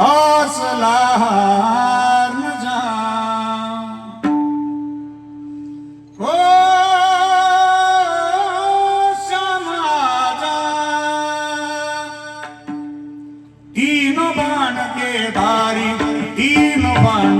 हौसला हार न जा हो समाजा तीन बाण के धारी तीन बाण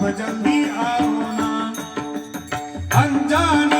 भजन भी आओ ना। अनजाने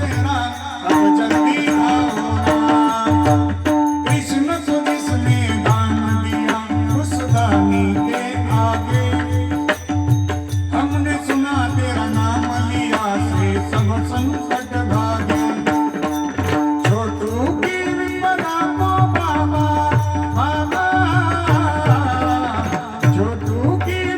Did